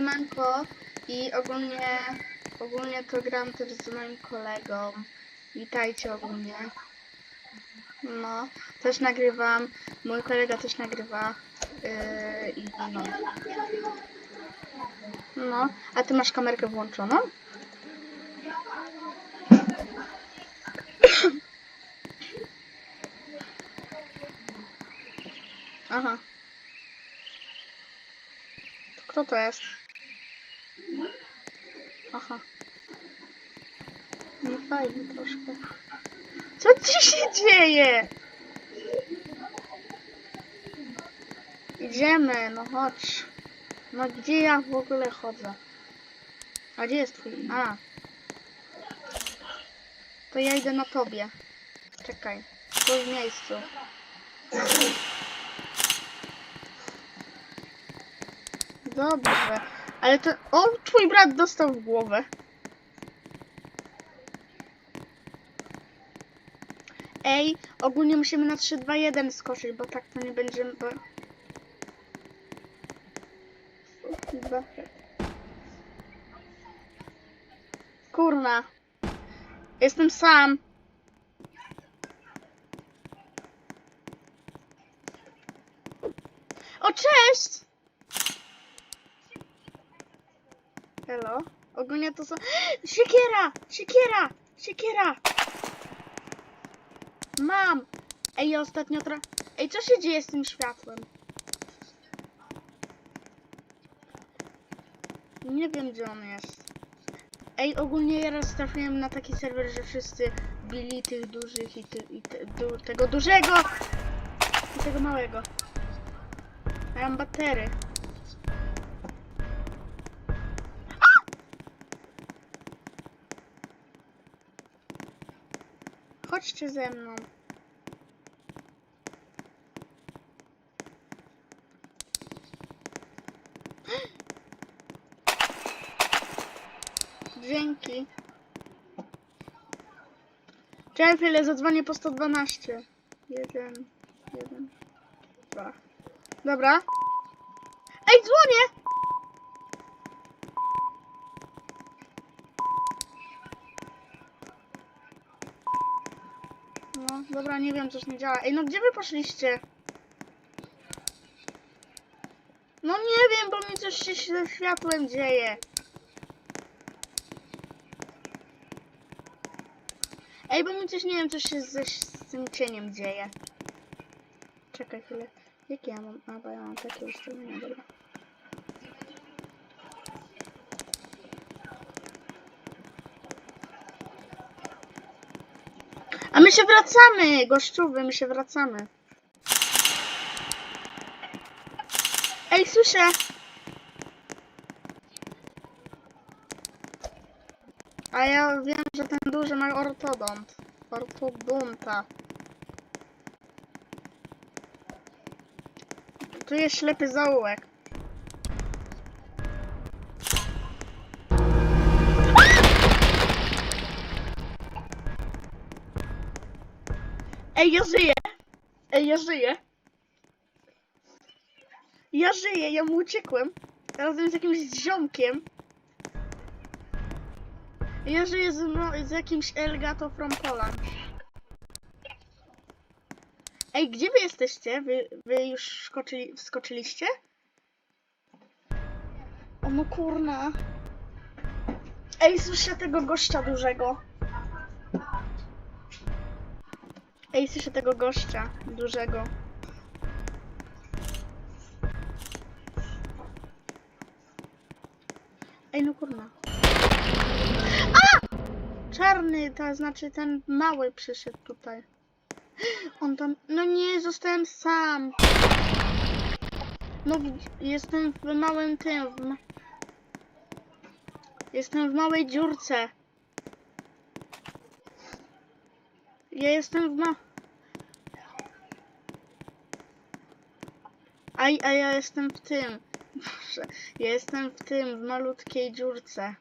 Siemanko i ogólnie, ogólnie to gram też z moim kolegą. Witajcie ogólnie. No, też nagrywam, mój kolega też nagrywa yy, i no. No, a ty masz kamerkę włączoną? Aha. Kto to jest? Fajnie troszkę. Co ci się dzieje? Idziemy, no chodź. No gdzie ja w ogóle chodzę? A gdzie jest twój? A. To ja idę na tobie. Czekaj. Tu w miejscu. Dobrze. Ale to... O, twój brat dostał w głowę. Ej, ogólnie musimy na 3, 2, 1 skoczyć, bo tak to nie będziemy... Bo... Kurna. Jestem sam. O, cześć! Hello? Ogólnie to są... Siekiera! Siekiera! Siekiera! Mam! Ej, ostatnio tra... Ej, co się dzieje z tym światłem? Nie wiem, gdzie on jest. Ej, ogólnie ja raz trafiłem na taki serwer, że wszyscy bili tych dużych i, ty, i te, du, tego dużego i tego małego. Ja mam batery. Chodźcie ze mną. Czekaj chwilę, zadzwonię po 112. Jeden, jeden, dwa. Dobra. Ej, dzwonię! No, dobra, nie wiem, coś nie działa. Ej, no gdzie wy poszliście? No nie wiem, bo mi coś się ze światłem dzieje. Ej, bo mi coś, nie wiem, coś się ze, z tym cieniem dzieje. Czekaj chwilę. Jakie ja mam? A, bo ja mam takie ustawienia, dobra. A my się wracamy, gościuwy, my się wracamy. Ej, słyszę! A ja wiem, że ten duży ma ortodont. Ortodonta. Tu jest ślepy zaułek. Ej, ja żyję! Ej, ja żyję! Ja żyję, ja mu uciekłem. Razem z jakimś ziomkiem. Ja żyję z, z jakimś Elgato from Poland. Ej, gdzie wy jesteście? Wy, wy już skoczyli, wskoczyliście? O no kurna. Ej, słyszę tego gościa dużego. Ej, słyszę tego gościa dużego. Ej, no kurna. Czarny, to znaczy ten mały przyszedł tutaj. On tam. No nie, zostałem sam. No, jestem w małym tym. W ma... Jestem w małej dziurce. Ja jestem w ma. A, a ja jestem w tym. Boże, ja jestem w tym, w malutkiej dziurce.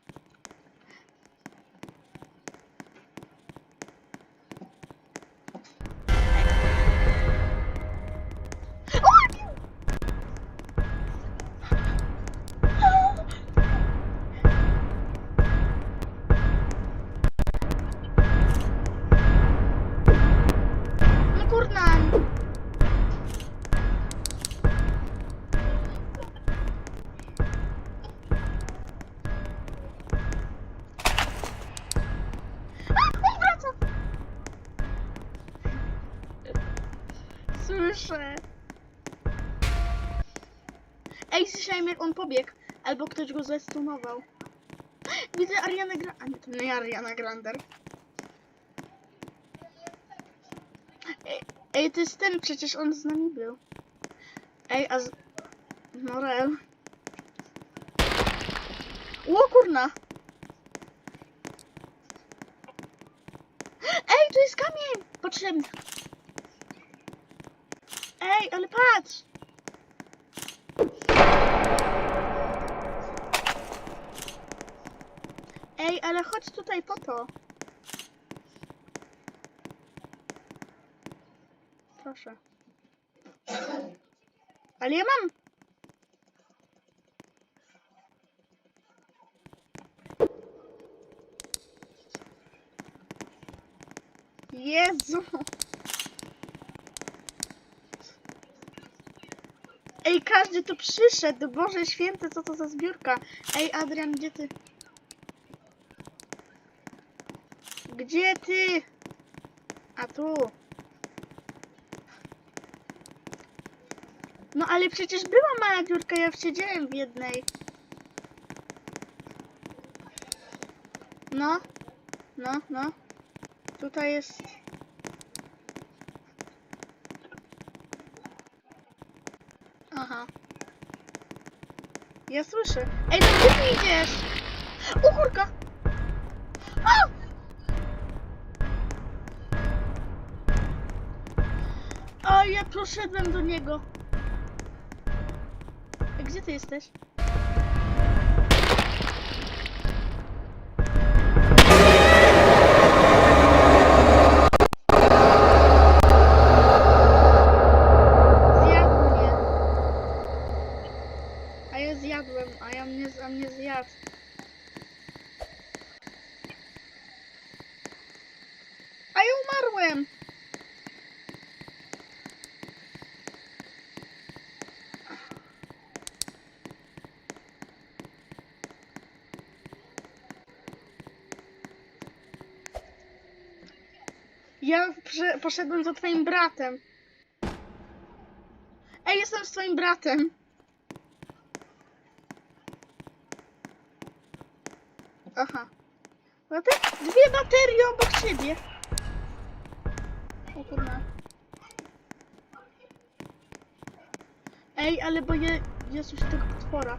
Ej, słyszałem jak on pobiegł. Albo ktoś go zestunował. Widzę Ariana Gra... A nie, to nie Ariana Grander. Ej, to jest ten, przecież on z nami był. Ej, a z... Morel. Kurna! Ej, tu jest kamień! Potrzebny. Ej, ale patrz! Ej, ale chodź tutaj po to. Proszę. Ale ja mam. Jezu. Ej, każdy tu przyszedł. Boże święty, co to za zbiórka? Ej, Adrian, gdzie ty? Gdzie ty? A tu. No ale przecież była mała dziurka, ja siedziałem w jednej. No, no, no. Tutaj jest. Aha. Ja słyszę. Ej, no gdzie ty idziesz? O kurka! Poszedłem do niego. Gdzie ty jesteś? Zjadł mnie. A ja zjadłem, a ja mnie, a mnie zjadł. A ja umarłem! Ja prze- poszedłem za twoim bratem. Ej, jestem z twoim bratem. Aha. No te dwie baterie obok siebie. O kurna. Ej, ale bo je, ja słyszę tego potwora.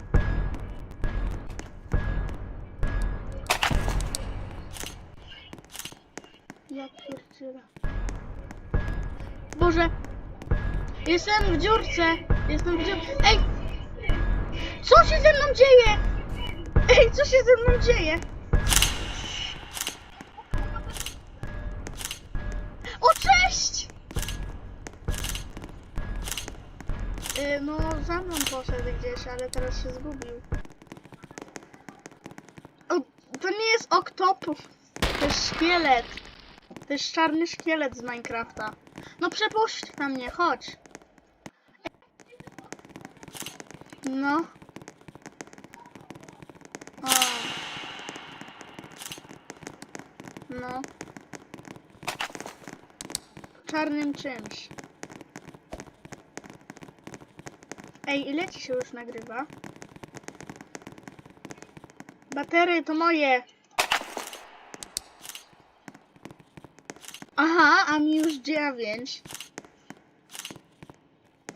Ja pierdzielę. Boże! Jestem w dziurce! Jestem w dziurce. Ej! Co się ze mną dzieje? Ej, co się ze mną dzieje? O, cześć! Yy, no, za mną poszedł gdzieś, ale teraz się zgubił. O, to nie jest oktopus. To jest szkielet. To jest czarny szkielet z Minecrafta. No przepuść na mnie, chodź. No. O. No. Czarnym czymś. Ej, ile ci się już nagrywa? Baterie to moje. Aha, a mi już dziewięć.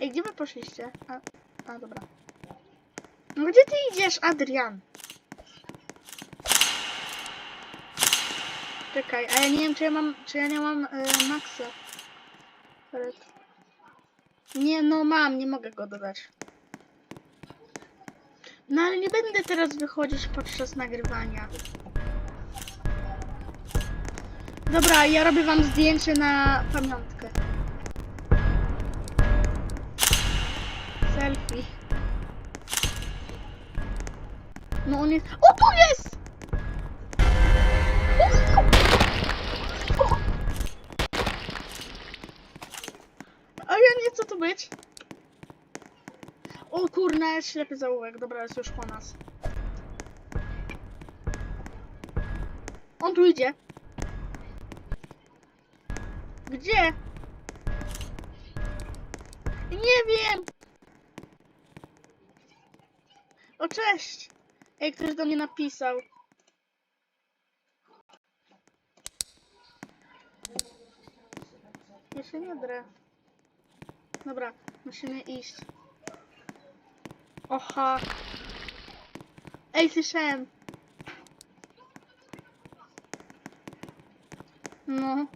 Ej, gdzie wy poszliście? A, a dobra. No gdzie ty idziesz, Adrian? Czekaj, a ja nie wiem, czy ja mam, czy ja nie mam e, Maxa. Nie, no mam, nie mogę go dodać. No ale nie będę teraz wychodzić podczas nagrywania. Dobra, ja robię wam zdjęcie na pamiątkę. Selfie. No on jest... O, tu jest! A ja nie chcę tu być. O kurna, ślepy zaułek. Dobra, jest już po nas. On tu idzie. Gdzie? Nie wiem! O, cześć! Ej, ktoś do mnie napisał. Ja się nie drę. Dobra, musimy iść. Oha. Ej, słyszałem. No.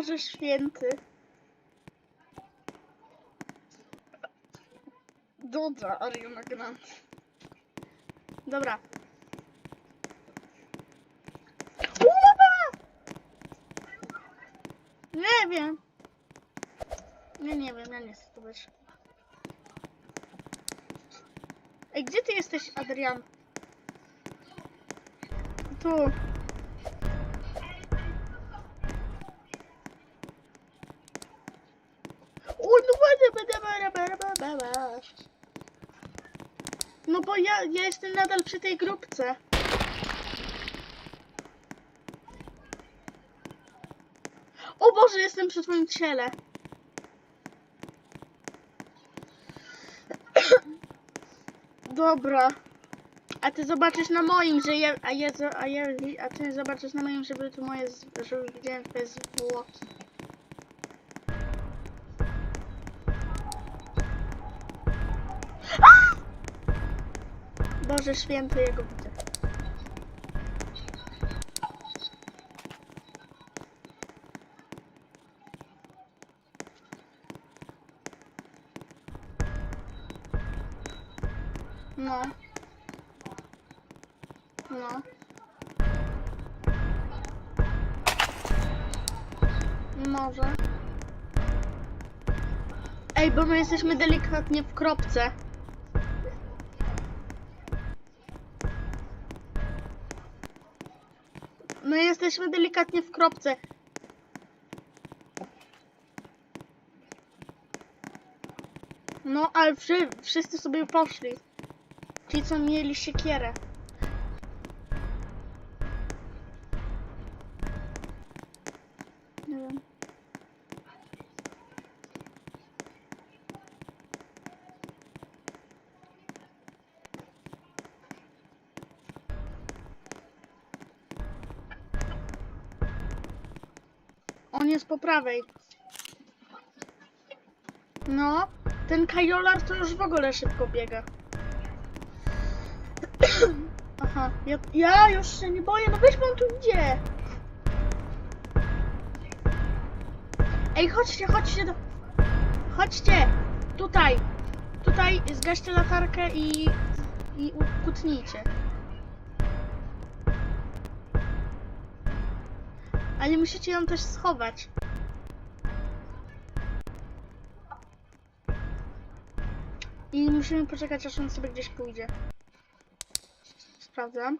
Boże Święty. Dobra, Ariana Grande. Dobra. Uuu! Nie wiem. Nie, nie wiem, ja nie chcę tu być. Ej, gdzie ty jesteś, Adrian? Tu. Ja, jestem nadal przy tej grupce. O Boże, jestem przy twoim ciele. Dobra. A ty zobaczysz na moim, że ja, a ja, a ja, a ty zobaczysz na moim, żeby tu moje, żeby widziałem twoje zwłoki. Boże święty, jego widzę. No. No. Może. Ej, bo my jesteśmy delikatnie w kropce. My jesteśmy delikatnie w kropce. No, ale wszy, wszyscy sobie poszli. Ci, co mieli siekierę. Po prawej. No, ten kajolar to już w ogóle szybko biega. Aha, ja, ja już się nie boję, no weź pan tu idzie. Ej, chodźcie, chodźcie do... Chodźcie, tutaj. Tutaj zgaście latarkę i... i ukutnijcie. Ale musicie ją też schować. I musimy poczekać, aż on sobie gdzieś pójdzie. Sprawdzam.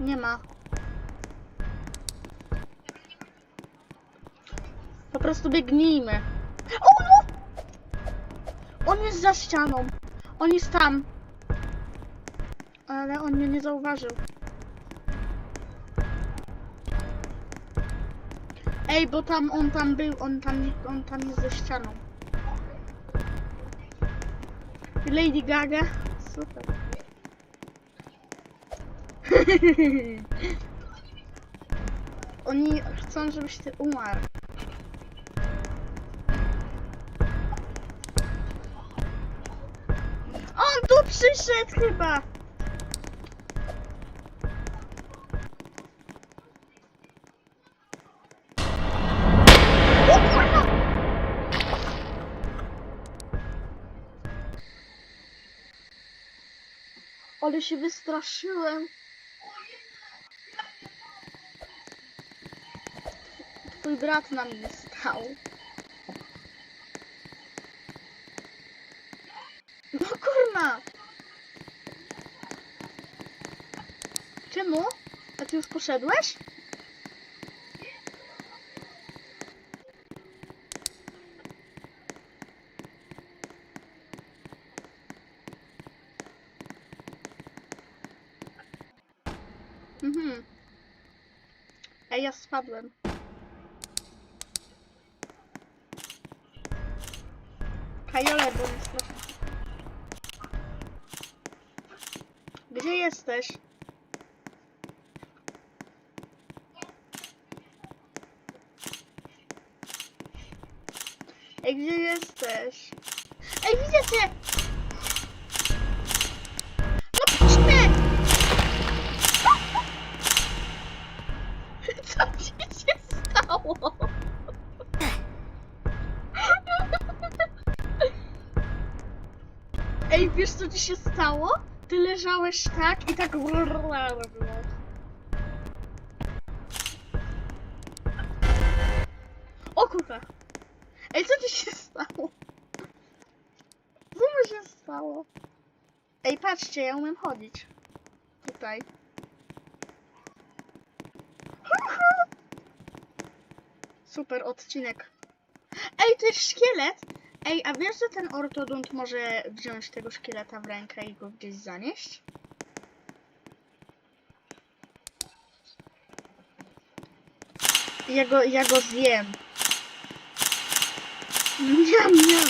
Nie ma. Po prostu biegnijmy. O no! On jest za ścianą. On jest tam. Ale on mnie nie zauważył. Ej, bo tam on tam był, on tam, on tam jest za ścianą. Lady Gaga. Super. Oni chcą, żebyś ty umarł. On tu przyszedł chyba. Ale się wystraszyłem. Twój brat na mnie stał. No kurna! Czemu? A ty już poszedłeś? Mhm. Ej, ja spadłem. Kajole, bo strasznie. Gdzie jesteś? Ej, gdzie jesteś? Ej, widzę cię! Się stało? Ty leżałeś tak i tak było. O kurwa! Ej, co ci się stało? Co mi się stało? Ej, patrzcie, ja umiem chodzić. Tutaj. Super odcinek. Ej, to jest szkielet! Ej, a wiesz, że ten ortodont może wziąć tego szkieleta w rękę i go gdzieś zanieść? Ja go, ja go zjem. Miam, miam.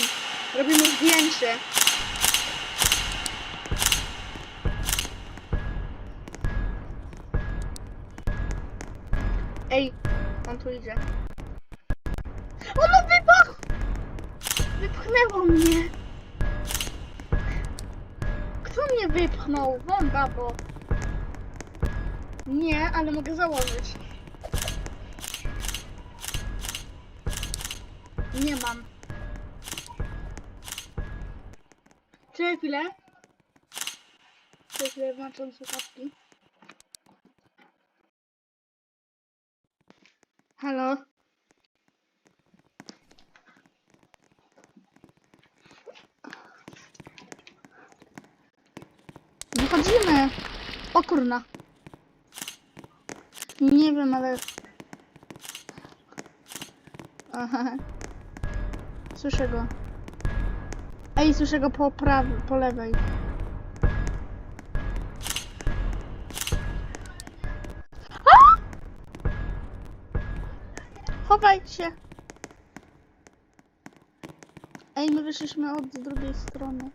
Robimy zdjęcie. Ej, on tu idzie. Wypchnęło mnie. Kto mnie wypchnął? Won, babo. Nie, ale mogę założyć. Nie mam. Czekaj chwilę. Czekaj chwilę, włączam słuchawki. Halo? Wychodzimy! O kurna. Nie wiem, ale... Słyszę go. Ej, słyszę go po prawej, po lewej. Chowaj się. Ej, my wyszliśmy od drugiej strony.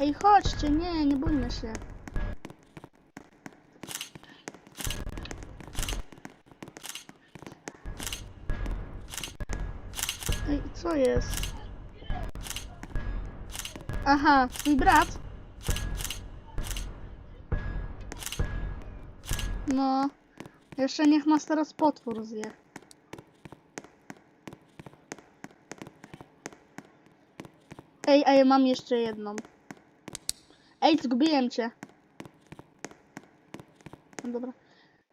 Ej, chodźcie, nie, nie bójmy się. Ej, co jest? Aha, twój brat? No, jeszcze niech nas teraz potwór zje. Ej, a ja mam jeszcze jedną. Ej, zgubiłem cię. No dobra.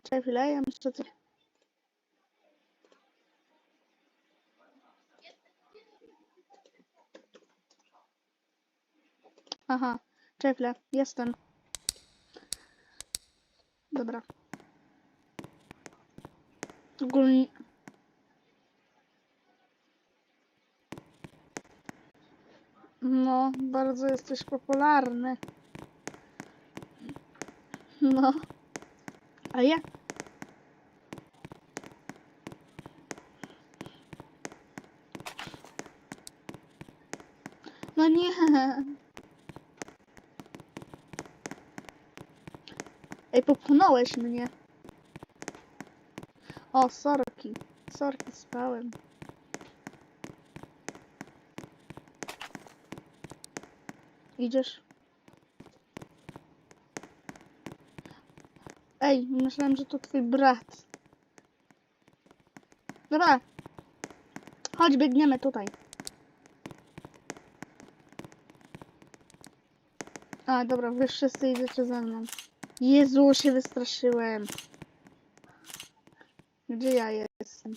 Czekaj chwilę, ja jeszcze coś. Aha, czekaj jestem. Dobra. Ogólnie... No, bardzo jesteś popularny. No. A ja? No nie. Ej, popchnąłeś mnie. O, sorki. Sorki, spałem. Idziesz? Ej, myślałem, że to twój brat. Dobra. Chodź, biegniemy tutaj. A, dobra, wy wszyscy idziecie ze mną. Jezu, się wystraszyłem. Gdzie ja jestem?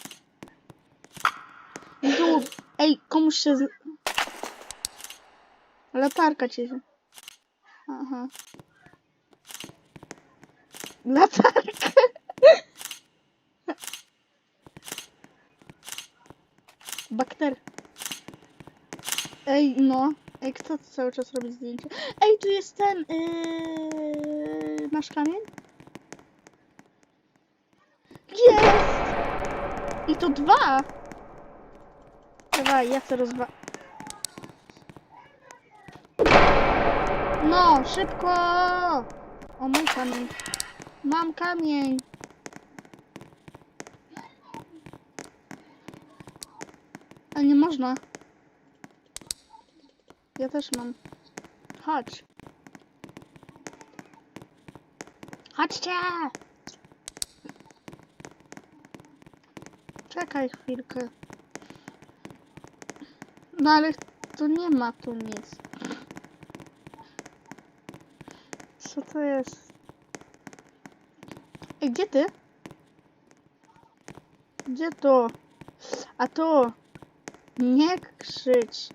Tu. Ej, komuś się z... Latarka cię. Aha. Latarkę. Bakter. Ej, no. Ej, kto cały czas robi zdjęcie? Ej, tu jest ten. Yy... Masz kamień? Jest! I to dwa! Dawaj, ja chcę rozwa... No, szybko! O, mój kamień. Mam kamień. A nie można. Ja też mam. Chodź. Chodźcie! Czekaj chwilkę. No ale tu nie ma tu nic. Co to jest? Ej, gdzie ty? Gdzie to? A tu. Nie krzycz.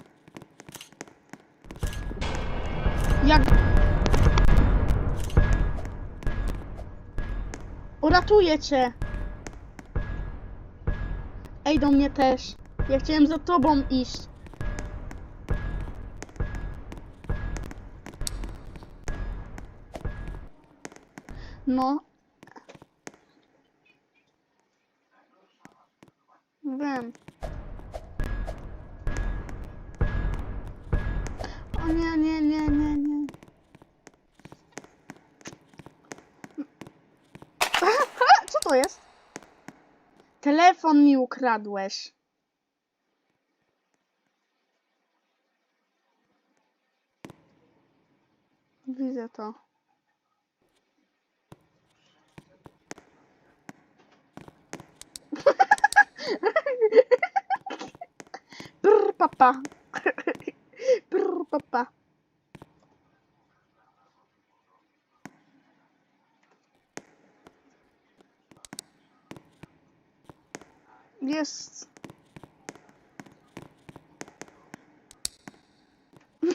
Jak... Uratuję cię. Ej, do mnie też. Ja chciałem za tobą iść. No. Nie, nie, nie, nie, nie. Co to jest? Telefon mi ukradłeś. Widzę to. Brr, papa. Brr, papa. Jest.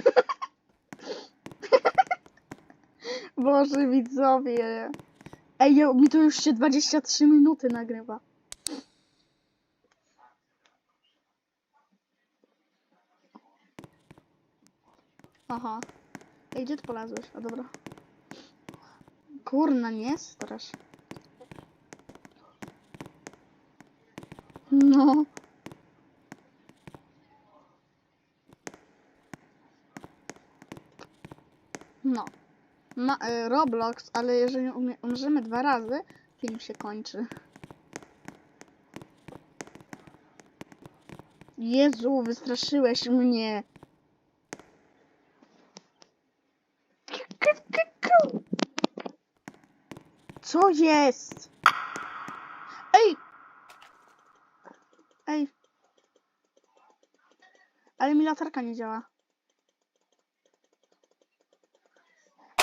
Boże widzowie. Ej, mi to już się 23 minuty nagrywa. Aha. Ej, gdzie ty polazłeś? A dobra. Kurna, nie strasz. No. No. Ma, y, Roblox, ale jeżeli umie, umrzemy dwa razy, film się kończy. Jezu, wystraszyłeś mnie. Co jest? Ej! Ej! Ale mi latarka nie działa.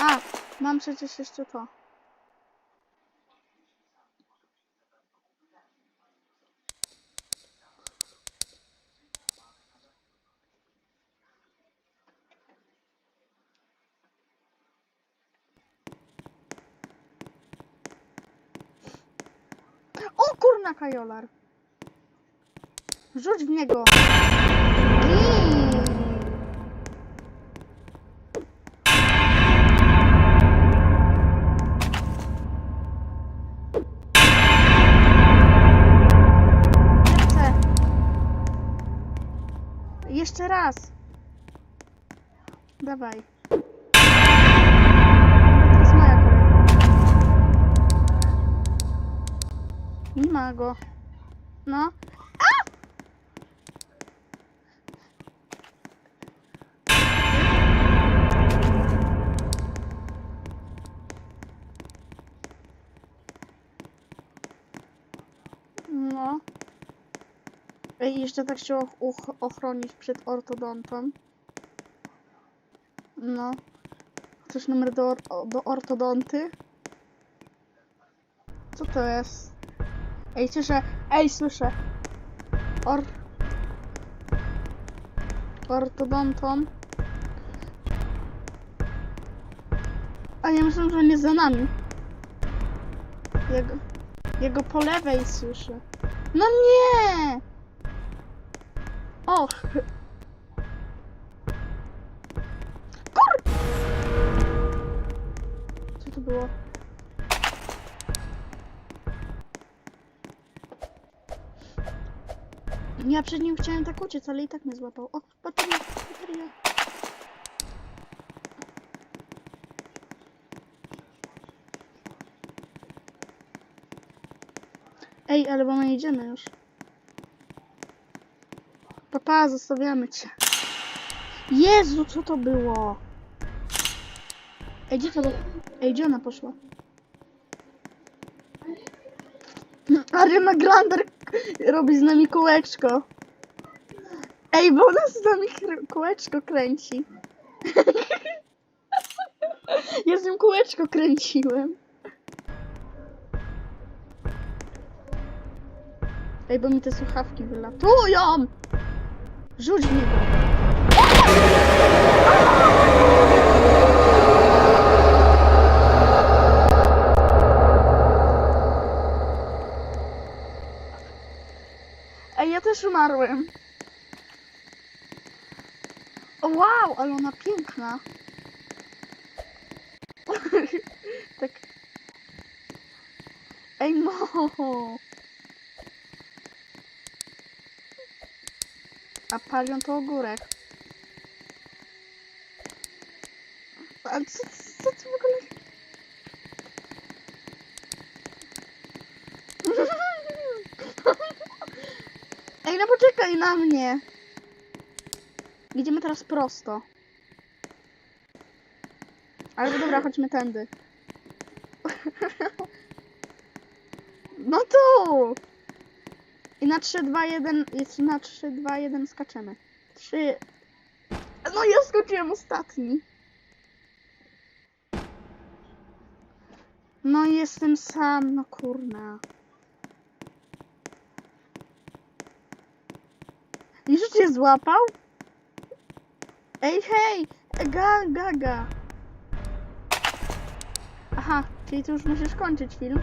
A! Mam przecież jeszcze to. Kurna kajolar. Rzuć w niego. Jeszcze raz. Dawaj. Nie ma go. No. No. Ej, jeszcze tak się ochronić przed ortodontą. No. Chcesz numer do, or- do ortodonty? Co to jest? Ej, słyszę. Ej, słyszę. Or... Ortodontą. A ja myślę, że on jest za nami. Jego. Ja go po lewej słyszę. No nie! Och! Ja przed nim chciałem tak uciec, ale i tak mnie złapał. O, bateria, bateria. Ej, ale bo my idziemy już. Papa, zostawiamy cię. Jezu, co to było? Ej, gdzie to do... Ej, gdzie ona poszła? Ariana Grande robi z nami kółeczko. Ej, bo ona z nami kółeczko kręci. ja z nim kółeczko kręciłem. Ej, bo mi te słuchawki wylatują! Rzuć w niego. Ja też umarłem. O, wow, ale ona piękna. tak. Ej, no. A palion to ogórek. A co, co ty w ogóle... Ej, no poczekaj na mnie. Idziemy teraz prosto. Ale dobra, chodźmy tędy. No tu! I na 3, 2, 1, jest na 3, 2, 1 skaczemy. 3. No ja skoczyłem ostatni. No jestem sam, no kurna. Już cię złapał? Ej, hej! Ga, gaga. Aha, czyli ty już musisz kończyć film.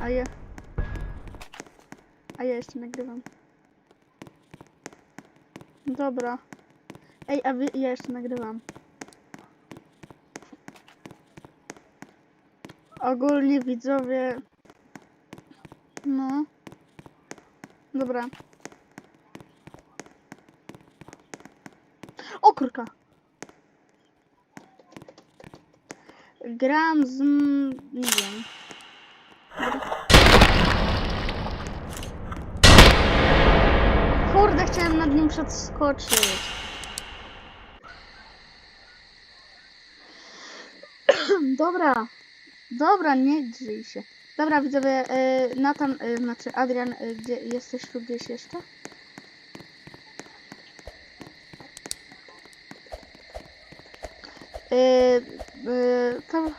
A ja... A ja jeszcze nagrywam. Dobra. Ej, a wy... ja jeszcze nagrywam. Ogólnie widzowie... No. Dobra. O kurka. Gram z... nie wiem. Kurde, chciałem nad nim przeskoczyć. Dobra. Dobra, nie drzyj się. Dobra, widzowie, y, Natan, y, znaczy Adrian, y, gdzie jesteś tu gdzieś jeszcze? To...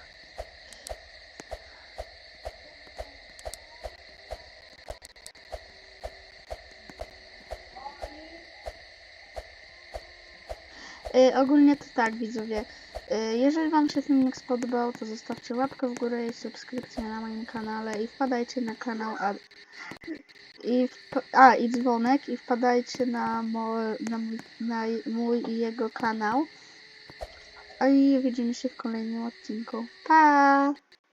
Ogólnie to tak, widzowie. Y, Jeżeli Wam się filmik spodobał, to zostawcie łapkę w górę i subskrypcję na moim kanale i wpadajcie na kanał Ad... i a i dzwonek i wpadajcie na, mo... na, na mój i jego kanał. A i widzimy się w kolejnym odcinku. Pa!